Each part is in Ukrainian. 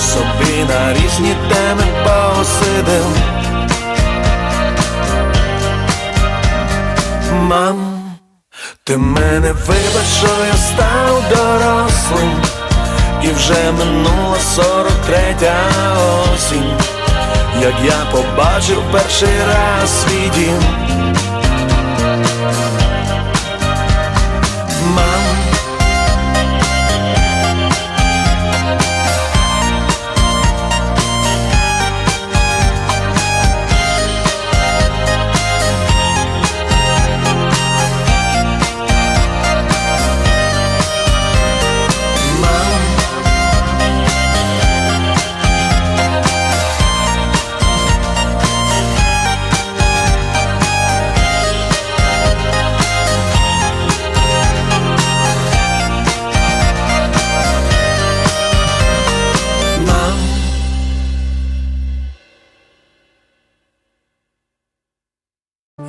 собі на різні теми посидим. Мам, ти мене вибач, що я став дорослим, і вже минула сорок третя осінь, як я побачив перший раз свій дім.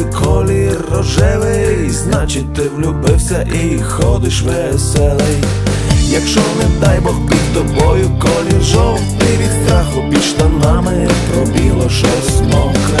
Головою колір рожевий, значить ти влюбився і ходиш веселий. Якщо не дай Бог під тобою колір жовтий від страху під штанами пробіло щось мокре.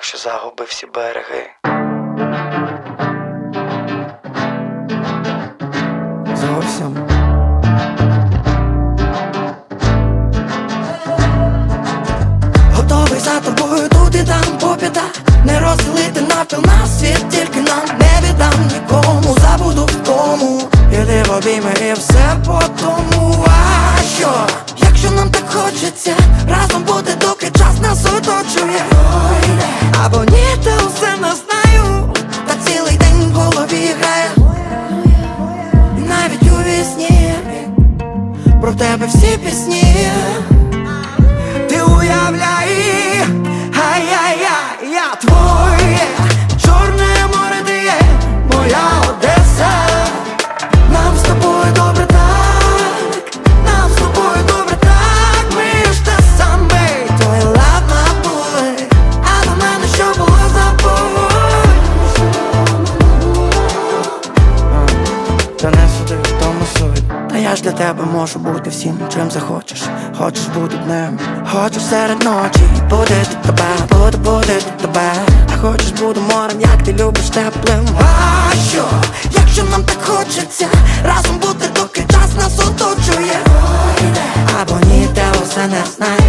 що загубив всі береги. Зовсім. Готовий за тобою тут і там по Не розділити навпіл на світ, тільки нам не віддам нікому, забуду в тому Іди в обійми і все по тому тебе можу бути всім, чим захочеш. Хочеш бути днем, хочеш серед ночі. Буде тут тебе, буде тут тебе. А хочеш буду морем, як ти любиш теплим. А що, якщо нам так хочеться Разом бути, доки час нас оточує. Або ні, те усе не знаю